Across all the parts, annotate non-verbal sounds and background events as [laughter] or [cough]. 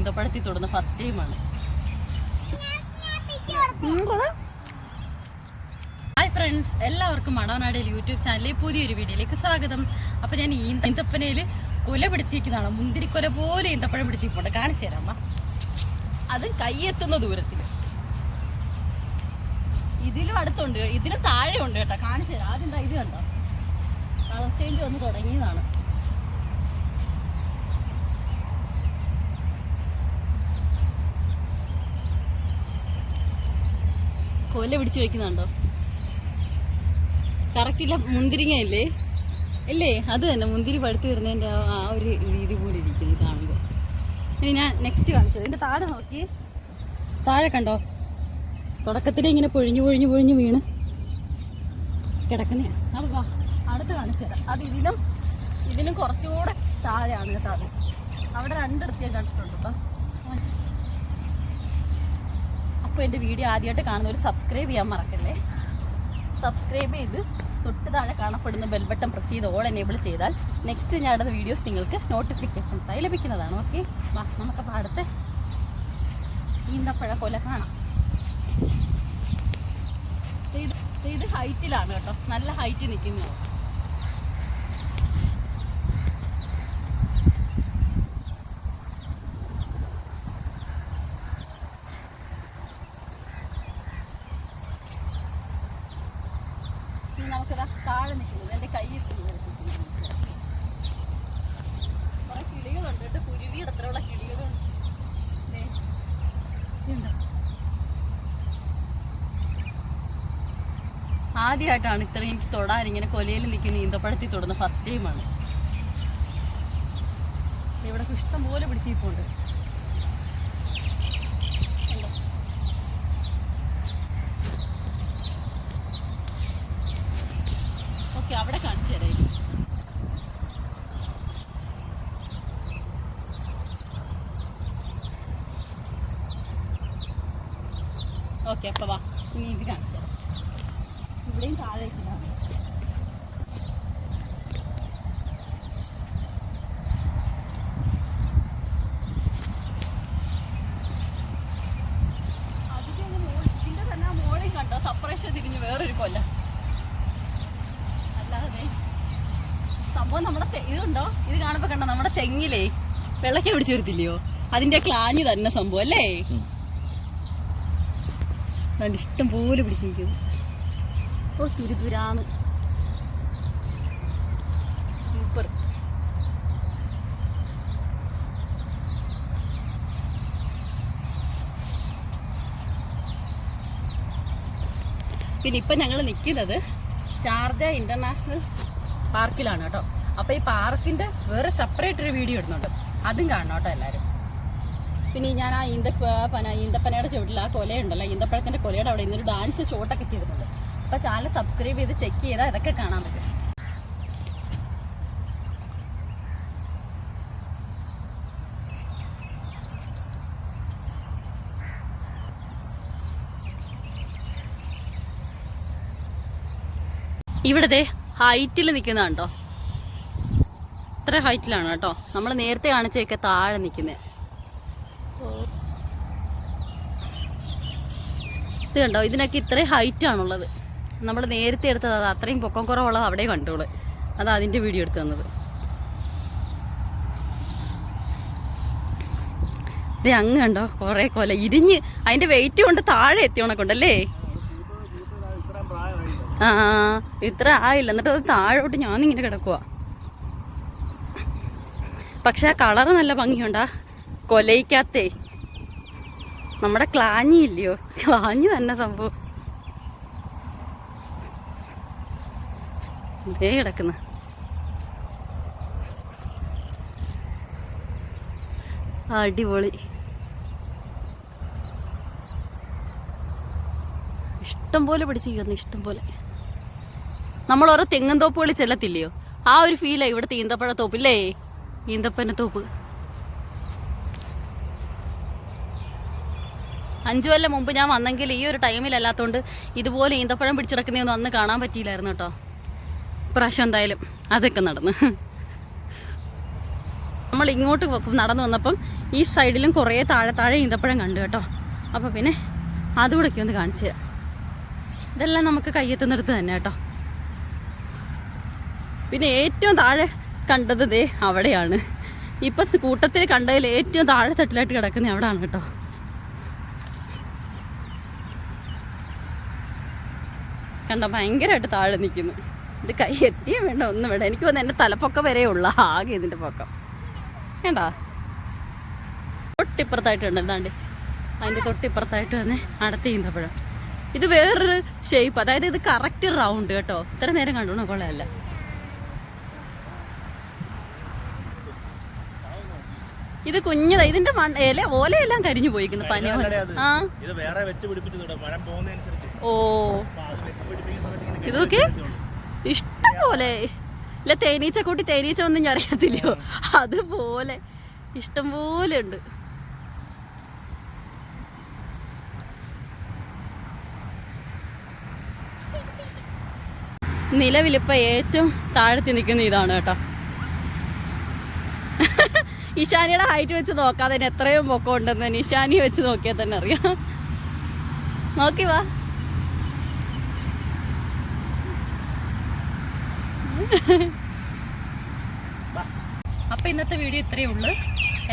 ഈന്തപ്പഴത്തിൽ തൊടുന്ന ഫസ്റ്റ് ടൈമാണ് hi friends എല്ലാവർക്കും മടവനാടിയിൽ യൂട്യൂബ് ചാനലിൽ പുതിയൊരു വീഡിയോയിലേക്ക് സ്വാഗതം. അപ്പോൾ ഞാൻ ഈ ഈന്തപ്പനയിൽ കൊല പിടിച്ചിരിക്കുന്നതാണ്. മുന്തിരിക്കൊല പോലെ ഈന്തപ്പഴം പിടിച്ചിരിപ്പുണ്ട്. കാണിച്ചു തരാം അമ്മ. അത് കൈയെത്തുന്ന ദൂരത്തിൽ ഇതിലും അടുത്തുണ്ട്. ഇതിലും താഴെ ഉണ്ട് കേട്ടോ. കാണിച്ചു തരാം. ആദ്യം ഇത് കണ്ടോ? കളർ ചേഞ്ച് വന്ന് തുടങ്ങിയതാണ്. കൊല പിടിച്ച് വെക്കുന്നുണ്ടോ? കറക്റ്റില്ല മുന്തിരിങ്ങ ഇല്ലേ? ഇല്ലേ? അത് തന്നെ മുന്തിരി പഴുത്ത് വരുന്നതിന്റെ ആ ഒരു രീതി പോലെ ഇരിക്കുന്നു കാണുമ്പോൾ ഇനി ഞാൻ നെക്സ്റ്റ് കാണിച്ചത്. ഇതിന്റെ താഴെ നോക്കി താഴെ കണ്ടോ? തുടക്കത്തിൽ ഇങ്ങനെ പൊഴിഞ്ഞു പൊഴിഞ്ഞു പൊഴിഞ്ഞു വീണ് കിടക്കുന്നതാണ് അപ്പോൾ വാ അടുത്ത് കാണിച്ചത് അത് ഇതിലും ഇതിലും കുറച്ചുകൂടെ താഴെയാണ് കേട്ടോ അത്. അവിടെ രണ്ടിടത്തേക്ക് കണ്ടിട്ടുണ്ട് അപ്പം അപ്പോൾ എന്റെ വീഡിയോ ആദ്യമായിട്ട് കാണുന്നവർ സബ്സ്ക്രൈബ് ചെയ്യാൻ മറക്കല്ലേ? സബ്സ്ക്രൈബ് ചെയ്ത് തൊട്ട് താഴെ കാണപ്പെടുന്ന ബെൽബട്ടൺ പ്രസ് ചെയ്ത് ഓൾ എനേബിൾ ചെയ്താൽ നെക്സ്റ്റ് ഞാൻ അടുത്ത വീഡിയോസ് നിങ്ങൾക്ക് നോട്ടിഫിക്കേഷൻസ് ആയി ലഭിക്കുന്നതാണ്. ഓക്കെ വാ നമുക്കപ്പോൾ അടുത്ത ഈന്തപ്പഴ കൊല കാണാം. ഇത് ഹൈറ്റിലാണ് കേട്ടോ. നല്ല ഹൈറ്റ് നിൽക്കുന്നതാണ് ഇനി നമുക്കിതാ താഴെ നിൽക്കുന്നത് എന്റെ കൈ കുറെ കിളികളുണ്ട്. കേട്ടോ കുരുവിയുടെ അത്രയുള്ള കിളികളുണ്ട്. ആദ്യമായിട്ടാണ് ഇത്രയും തൊടാൻ ഇങ്ങനെ കൊലയിൽ നിൽക്കുന്ന ഈന്തപ്പഴത്തിൽ തൊടുന്ന ഫസ്റ്റ് ടൈമാണ് ഇവിടെ ഇഷ്ടം പോലെ പിടിച്ചിരിപ്പുണ്ട് കണ്ടോ? ഓക്കെ അവിടെ കാണിച്ചു തരാം ഇനി. ഓക്കെ അപ്പൊ വാ. ഇനി ഇത് കാണിച്ചു ഇവിടെയും താഴേക്ക് ഇടാം. അതിന്റെ അങ്ങ് മോള്- ഇതിന്റെ തന്നെ ആ മോളിൽ കണ്ടോ? സപ്പറേഷൻ കൊല്ല. അല്ലാതെ ഇത് കാണുമ്പോ കണ്ടോ? നമ്മുടെ തെങ്ങിലേ വെള്ളക്ക പിടിച്ചു വരുത്തില്ലയോ? അതിന്റെ ക്ലാഞ്ഞ് തന്നെ സംഭവം അല്ലേ? അതുകൊണ്ട് ഇഷ്ടം പോലെ പിടിച്ചിരിക്കുന്നു. ഓ തിരുതുരാന്ന്. സൂപ്പർ. പിന്നെ ഇപ്പം ഞങ്ങൾ നിൽക്കുന്നത് ഷാർജ ഇന്റർനാഷണൽ പാർക്കിലാണ് കേട്ടോ. അപ്പോൾ ഈ പാർക്കിന്റെ വേറെ സെപ്പറേറ്റ് ഒരു വീഡിയോ ഇടുന്നുണ്ട്. അതും കാണണം കേട്ടോ എല്ലാവരും. പിന്നെ ഞാൻ ആ ഈന്ത പന ഈന്തപ്പനയുടെ ചുവട്ടിൽ ആ കൊലയുണ്ടല്ലോ ഈന്തപ്പഴത്തിന്റെ കൊലയുടെ അവിടെ ഇന്നൊരു ഡാൻസ് ഷോട്ടൊക്കെ ചെയ്തിട്ടുണ്ട്. അപ്പോൾ ചാനൽ സബ്സ്ക്രൈബ് ചെയ്ത് ചെക്ക് ചെയ്താൽ ഇതൊക്കെ കാണാൻ പറ്റും. ഇവിടത്തെ ഹൈറ്റിൽ നിൽക്കുന്ന കണ്ടോ? ഇത്ര ഹൈറ്റിലാണ് കേട്ടോ. നമ്മൾ നേരത്തെ കാണിച്ചൊക്കെ താഴെ നിൽക്കുന്നത് ഇത് കണ്ടോ? ഇതിനൊക്കെ ഇത്രയും ഹൈറ്റ് ആണുള്ളത്. നമ്മൾ നേരത്തെ എടുത്തത് അത് അത്രയും പൊക്കം കുറവുള്ളത് അവിടെ കണ്ടോൾ. അത് അതിന്റെ വീഡിയോ എടുത്തു തന്നത്. ഇത് അങ്ങ് കണ്ടോ? കുറേ കൊല. ഇരിഞ്ഞ് അതിന്റെ വെയിറ്റ് കൊണ്ട് താഴെ എത്തിയോണക്കൊണ്ടല്ലേ ആ ഇത്ര ആയില്ല. എന്നിട്ട് അത് താഴോട്ട് ഞാനിങ്ങനെ കിടക്കുക പക്ഷെ ആ കളറ് നല്ല ഭംഗിയുണ്ടാ. കൊലയിക്കാത്തേ. നമ്മുടെ ക്ലാഞ്ഞി ഇല്ലയോ ക്ലാഞ്ഞി തന്നെ സംഭവം. ഇതേ കിടക്കുന്ന. അടിപൊളി. ഇഷ്ടം പോലെ പിടിച്ചിരിക്കുന്നു ഇഷ്ടം പോലെ. നമ്മൾ ഓരോ തെങ്ങും തോപ്പുകളിൽ ചെല്ലത്തില്ലയോ? ആ ഒരു ഫീലാണ് ഇവിടുത്തെ ഈന്തപ്പഴ തോപ്പില്ലേ? ഈന്തപ്പന തോപ്പ്. അഞ്ചു കൊല്ലം മുമ്പ് ഞാൻ വന്നെങ്കിൽ ഈ ഒരു ടൈമിലല്ലാത്തതുകൊണ്ട് ഇതുപോലെ ഈന്തപ്പഴം പിടിച്ചിടക്കുന്നതൊന്നും അന്ന് കാണാൻ പറ്റിയില്ലായിരുന്നു കേട്ടോ. പ്രാവശ്യം എന്തായാലും അതൊക്കെ നടന്ന്. നമ്മൾ ഇങ്ങോട്ട് നടന്നു വന്നപ്പം ഈ സൈഡിലും കുറേ താഴെ താഴെ ഈന്തപ്പഴം കണ്ടു കേട്ടോ. അപ്പോൾ പിന്നെ അതുകൂടെ ഒന്ന് കാണിച്ചു തരാം. ഇതെല്ലാം നമുക്ക് കയ്യെത്തുന്നിടത്ത് തന്നെ കേട്ടോ. പിന്നെ ഏറ്റവും താഴെ കണ്ടത് ദേ അവിടെയാണ്. ഇപ്പം കൂട്ടത്തിൽ കണ്ടതിൽ ഏറ്റവും താഴെ തട്ടിലായിട്ട് കിടക്കുന്നത് അവിടെയാണ് കേട്ടോ. കണ്ട ഭയങ്കരമായിട്ട് താഴെ നിൽക്കുന്നു. ഇത് കൈ എത്തിയേ വേണ്ട? ഒന്നും വേണ്ട. എനിക്ക് വന്ന് എന്റെ തലപ്പൊക്കം വരെ ഉള്ള. ആകെ ഇതിന്റെ പൊക്കം. വേണ്ട? തൊട്ടിപ്പുറത്തായിട്ടുണ്ട്. എന്താണ്ട് അതിന്റെ തൊട്ടിപ്പുറത്തായിട്ട് തന്നെ അടുത്ത് ഈന്തപ്പഴം ഇത് വേറൊരു ഷേപ്പ് അതായത് ഇത് കറക്റ്റ് റൗണ്ട് കേട്ടോ. ഇത്ര നേരം കണ്ടു കൊള്ളയല്ല. ഇത് കുഞ്ഞതാ ഇതിന്റെ ഇല ഓലയെല്ലാം കരിഞ്ഞു പോയിക്കുന്നു. പനി. ആ. ഓ. ഇതൊക്കെ ഇഷ്ടം പോലെ ഇല്ല തേനീച്ച കൂട്ടി തേനീച്ച ഒന്നും ഞാൻ അറിയത്തില്ലയോ? അതുപോലെ ഇഷ്ടം പോലെ ഉണ്ട്. നിലവിലിപ്പോൾ ഏറ്റവും താഴത്തി നിൽക്കുന്ന ഇതാണ് കേട്ടോ. ഇഷാനിയുടെ ഹൈറ്റ് വെച്ച് നോക്കാതെ തന്നെ എത്രയും പൊക്കം ഉണ്ടെന്ന് തന്നെ ഇഷാനി വെച്ച് നോക്കിയാൽ തന്നെ അറിയാം. നോക്കി വാ. [laughs] അപ്പോൾ ഇന്നത്തെ വീഡിയോ ഇത്രയേ ഉള്ളൂ.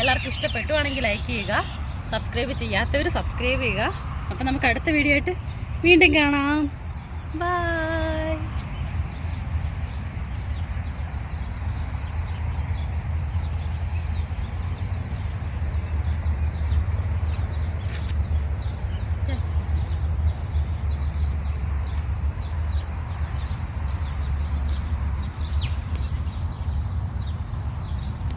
എല്ലാവർക്കും ഇഷ്ടപ്പെട്ടുവാണെങ്കിൽ ലൈക്ക് ചെയ്യുക സബ്സ്ക്രൈബ് ചെയ്യാത്തവർ സബ്സ്ക്രൈബ് ചെയ്യുക. അപ്പോൾ നമുക്ക് അടുത്ത വീഡിയോ ആയിട്ട് വീണ്ടും കാണാം. ബൈ